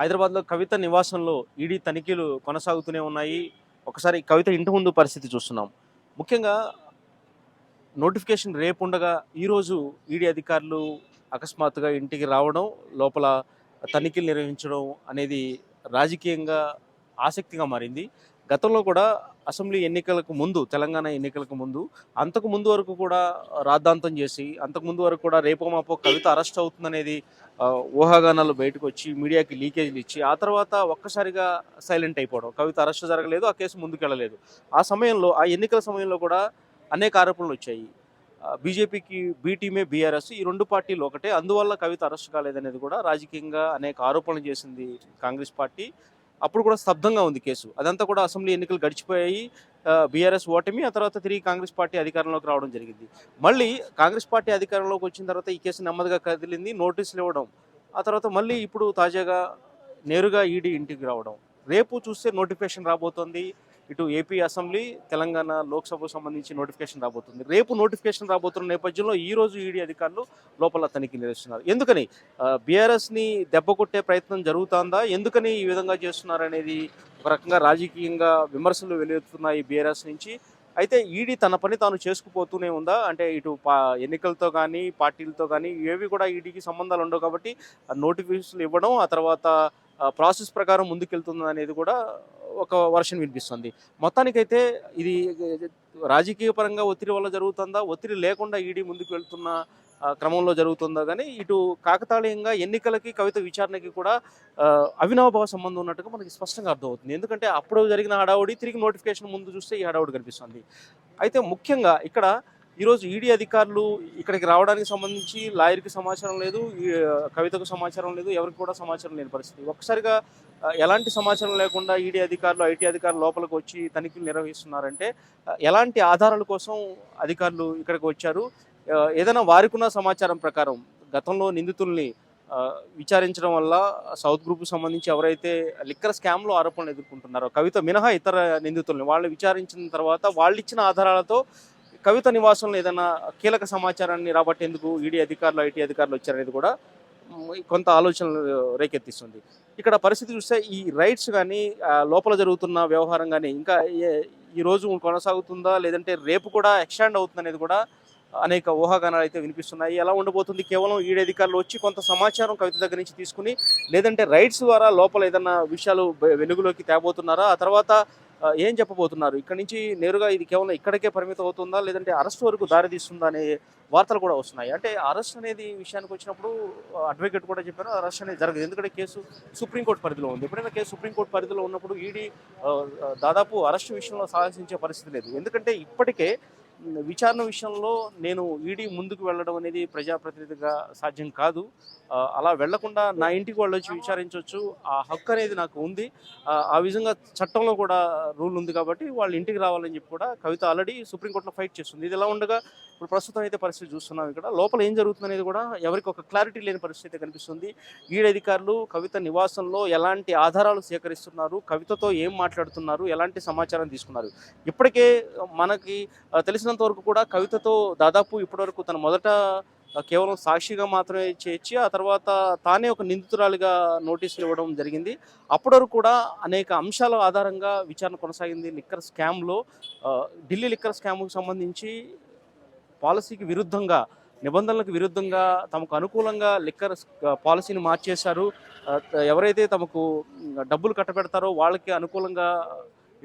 హైదరాబాద్లో కవిత నివాసంలో ఈడీ తనిఖీలు కొనసాగుతూనే ఉన్నాయి. ఒకసారి కవిత ఇంటి ముందు పరిస్థితి చూస్తున్నాం. ముఖ్యంగా నోటిఫికేషన్ రేపు ఉండగా ఈరోజు ఈడీ అధికారులు అకస్మాత్తుగా ఇంటికి రావడం లోపల తనిఖీలు నిర్వహించడం అనేది రాజకీయంగా ఆసక్తిగా మారింది. గతంలో కూడా అసెంబ్లీ ఎన్నికలకు ముందు తెలంగాణ ఎన్నికలకు ముందు అంతకు ముందు వరకు కూడా రాద్ధాంతం చేసి అంతకు ముందు వరకు కూడా రేపో మాపో కవిత అరెస్ట్ అవుతుందనేది ఊహాగానాలు బయటకు వచ్చి మీడియాకి లీకేజీలు ఇచ్చి ఆ తర్వాత ఒక్కసారిగా సైలెంట్ అయిపోవడం. కవిత అరెస్ట్ జరగలేదు ఆ కేసు ముందుకెళ్ళలేదు. ఆ సమయంలో ఆ ఎన్నికల సమయంలో కూడా అనేక ఆరోపణలు వచ్చాయి. బీజేపీకి బీటీమే బీఆర్ఎస్ ఈ రెండు పార్టీలు ఒకటే. అందువల్ల కవిత అరెస్ట్ కాలేదనేది కూడా రాజకీయంగా అనేక ఆరోపణలు చేసింది కాంగ్రెస్ పార్టీ. అప్పుడు కూడా స్తబ్దంగా ఉంది కేసు. అదంతా కూడా అసెంబ్లీ ఎన్నికలు గడిచిపోయాయి. బీఆర్ఎస్ ఓటమి ఆ తర్వాత తిరిగి కాంగ్రెస్ పార్టీ అధికారంలోకి రావడం జరిగింది. మళ్ళీ కాంగ్రెస్ పార్టీ అధికారంలోకి వచ్చిన తర్వాత ఈ కేసు నెమ్మదిగా కదిలింది. నోటీసులు ఇవ్వడం ఆ తర్వాత మళ్ళీ ఇప్పుడు తాజాగా నేరుగా ఈడీ ఇంటికి రావడం. రేపు చూస్తే నోటిఫికేషన్ రాబోతోంది. ఇటు ఏపీ అసెంబ్లీ తెలంగాణ లోక్సభకు సంబంధించి నోటిఫికేషన్ రాబోతుంది. రేపు నోటిఫికేషన్ రాబోతున్న నేపథ్యంలో ఈ రోజు ఈడీ అధికారులు లోపల తనిఖీ నిర్వహిస్తున్నారు. ఎందుకని? బీఆర్ఎస్ని దెబ్బ కొట్టే ప్రయత్నం జరుగుతుందా? ఎందుకని ఈ విధంగా చేస్తున్నారనేది ఒక రకంగా రాజకీయంగా విమర్శలు వెలువెత్తుతున్నాయి బీఆర్ఎస్ నుంచి. అయితే ఈడీ తన పని తాను చేసుకుపోతూనే ఉందా? అంటే ఇటు పా ఎన్నికలతో కానీ పార్టీలతో కానీ ఏవి కూడా ఈడీకి సంబంధాలు ఉండవు కాబట్టి నోటిఫికేషన్లు ఇవ్వడం ఆ తర్వాత ప్రాసెస్ ప్రకారం ముందుకెళ్తుంది అనేది కూడా ఒక వర్షన్ వినిపిస్తుంది. మొత్తానికైతే ఇది రాజకీయ పరంగా ఒత్తిడి వల్ల జరుగుతుందా? ఒత్తిడి లేకుండా ఈడీ ముందుకు వెళ్తున్న క్రమంలో జరుగుతుందా? కానీ ఇటు కాకతాళీయంగా ఎన్నికలకి కవిత విచారణకి కూడా ఆ, సంబంధం ఉన్నట్టుగా మనకి స్పష్టంగా అర్థమవుతుంది. ఎందుకంటే అప్పుడు జరిగిన హడావుడి తిరిగి నోటిఫికేషన్ ముందు చూస్తే ఈ హడావుడి కనిపిస్తుంది. అయితే ముఖ్యంగా ఇక్కడ ఈరోజు ఈడీ అధికారులు ఇక్కడికి రావడానికి సంబంధించి లాయర్కి సమాచారం లేదు కవితకు సమాచారం లేదు ఎవరికి కూడా సమాచారం లేని పరిస్థితి. ఒక్కసారిగా ఎలాంటి సమాచారం లేకుండా ఈడీ అధికారులు ఐటీ అధికారులు లోపలికి వచ్చి తనిఖీలు నిర్వహిస్తున్నారంటే ఎలాంటి ఆధారాల కోసం అధికారులు ఇక్కడికి వచ్చారు? ఏదైనా వారికున్న సమాచారం ప్రకారం గతంలో నిందితుల్ని విచారించడం వల్ల సౌత్ గ్రూప్ సంబంధించి ఎవరైతే లిక్కర్ స్కామ్లో ఆరోపణలు ఎదుర్కొంటున్నారో కవిత మినహా ఇతర నిందితుల్ని వాళ్ళు విచారించిన తర్వాత వాళ్ళు ఇచ్చిన ఆధారాలతో కవిత నివాసంలో ఏదైనా కీలక సమాచారాన్ని రాబట్టేందుకు ఈడీ అధికారులు ఐటీ అధికారులు వచ్చారనేది కూడా కొంత ఆలోచనలు రేకెత్తిస్తుంది. ఇక్కడ పరిస్థితి చూస్తే ఈ రైట్స్ కానీ లోపల జరుగుతున్న వ్యవహారం కానీ ఇంకా ఈ రోజు కొనసాగుతుందా లేదంటే రేపు కూడా ఎక్స్టాండ్ అవుతుంది అనేది కూడా అనేక ఊహాగానాలు అయితే వినిపిస్తున్నాయి. ఎలా ఉండబోతుంది? కేవలం ఈడీ అధికారులు వచ్చి కొంత సమాచారం కవిత దగ్గర నుంచి తీసుకుని లేదంటే రైట్స్ ద్వారా లోపల ఏదన్నా విషయాలు వెలుగులోకి తేబోతున్నారా? ఆ తర్వాత ఏం చెప్పబోతున్నారు? ఇక్కడ నుంచి నేరుగా ఇది కేవలం ఇక్కడికే పరిమితం అవుతుందా? లేదంటే అరెస్ట్ వరకు దారితీస్తుందా అనే వార్తలు కూడా వస్తున్నాయి. అంటే అరెస్ట్ అనేది విషయానికి వచ్చినప్పుడు అడ్వకేట్ కూడా చెప్పారు అరెస్ట్ అనేది జరగదు. ఎందుకంటే కేసు సుప్రీంకోర్టు పరిధిలో ఉంది. ఎప్పుడైనా కేసు సుప్రీంకోర్టు పరిధిలో ఉన్నప్పుడు ఈడీ దాదాపు అరెస్ట్ విషయంలో సాహసించే పరిస్థితి లేదు. ఎందుకంటే ఇప్పటికే విచారణ విషయంలో నేను ఈడీ ముందుకు వెళ్ళడం అనేది ప్రజాప్రతినిధిగా సాధ్యం కాదు. అలా వెళ్ళకుండా నా ఇంటికి వాళ్ళు వచ్చి విచారించవచ్చు ఆ హక్కు అనేది నాకు ఉంది. ఆ, విధంగా చట్టంలో కూడా రూల్ ఉంది కాబట్టి వాళ్ళ ఇంటికి రావాలని చెప్పి కూడా కవిత ఆల్రెడీ సుప్రీంకోర్టులో ఫైట్ చేస్తుంది. ఇది ఎలా ఉండగా ఇప్పుడు ప్రస్తుతం అయితే పరిస్థితి చూస్తున్నాం ఇక్కడ. లోపల ఏం జరుగుతుంది అనేది కూడా ఎవరికి ఒక క్లారిటీ లేని పరిస్థితి అయితే కనిపిస్తుంది. ఈడీ అధికారులు కవిత నివాసంలో ఎలాంటి ఆధారాలు సేకరిస్తున్నారు? కవితతో ఏం మాట్లాడుతున్నారు? ఎలాంటి సమాచారం తీసుకున్నారు? ఇప్పటికే మనకి తెలిసిన తెలిసినంత వరకు కూడా కవితతో దాదాపు ఇప్పటివరకు తన మొదట కేవలం సాక్షిగా మాత్రమే చేర్చి ఆ తర్వాత తానే ఒక నిందితురాలిగా నోటీసులు ఇవ్వడం జరిగింది. అప్పటి వరకు కూడా అనేక అంశాల ఆధారంగా విచారణ కొనసాగింది. లిక్కర్ స్కామ్లో ఢిల్లీ లిక్కర్ స్కామ్కు సంబంధించి పాలసీకి విరుద్ధంగా నిబంధనలకు విరుద్ధంగా తమకు అనుకూలంగా లిక్కర్ పాలసీని మార్చేశారు. ఎవరైతే తమకు డబ్బులు కట్టబెడతారో వాళ్ళకి అనుకూలంగా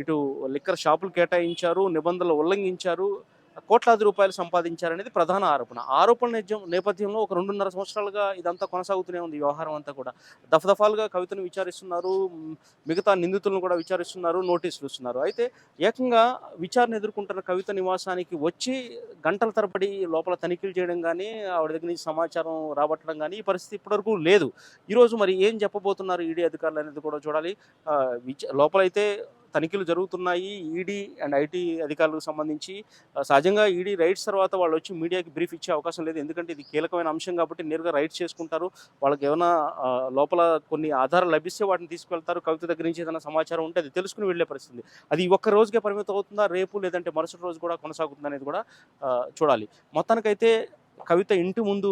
ఇటు లిక్కర్ షాపులు కేటాయించారు నిబంధనలు ఉల్లంఘించారు. కోట్లాది రూపాయలు సంపాదించారనేది ప్రధాన ఆరోపణ. ఆరోపణ నిజం నేపథ్యంలో ఒక రెండున్నర సంవత్సరాలుగా ఇదంతా కొనసాగుతూనే ఉంది వ్యవహారం అంతా కూడా. దఫదఫాలుగా కవితను విచారిస్తున్నారు మిగతా నిందితులను కూడా విచారిస్తున్నారు నోటీసులు ఇస్తున్నారు. అయితే ఏకంగా విచారణ ఎదుర్కొంటున్న కవిత నివాసానికి వచ్చి గంటల తరబడి లోపల తనిఖీలు చేయడం కానీ ఆవిడ దగ్గర నుంచి సమాచారం రాబట్టడం కానీ ఈ పరిస్థితి ఇప్పటివరకు లేదు. ఈరోజు మరి ఏం చెప్పబోతున్నారు ఈడీ అధికారులు అనేది కూడా చూడాలి. విచ లోపలైతే తనిఖీలు జరుగుతున్నాయి. ఈడీ అండ్ ఐటీ అధికారులకు సంబంధించి సహజంగా ఈడీ రైట్స్ తర్వాత వాళ్ళు వచ్చి మీడియాకి బ్రీఫ్ ఇచ్చే అవకాశం లేదు. ఎందుకంటే ఇది కీలకమైన అంశం కాబట్టి నేరుగా రైట్స్ చేసుకుంటారు. వాళ్ళకి ఏమైనా లోపల కొన్ని ఆధారాలు లభిస్తే వాటిని తీసుకెళ్తారు. కవిత దగ్గర నుంచి ఏదైనా సమాచారం ఉంటే అది తెలుసుకుని వెళ్ళే పరిస్థితి. అది ఒక్క రోజుకే పరిమితం అవుతుందా? రేపు లేదంటే మరుసటి రోజు కూడా కొనసాగుతుంది అనేది కూడా చూడాలి. మొత్తానికైతే కవిత ఇంటి ముందు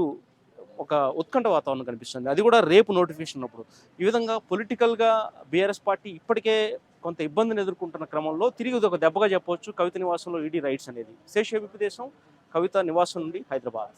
ఒక ఉత్కంఠ వాతావరణం కనిపిస్తుంది. అది కూడా రేపు నోటిఫికేషన్ ఉన్నప్పుడు. ఈ విధంగా పొలిటికల్గా బీఆర్ఎస్ పార్టీ ఇప్పటికే కొంత ఇబ్బందిని ఎదుర్కొంటున్న క్రమంలో తిరిగి ఒక దెబ్బగా చెప్పవచ్చు. కవిత నివాసంలో ఈడీ రైట్స్ అనేది. శేష దేశం కవిత నివాసం నుండి హైదరాబాద్.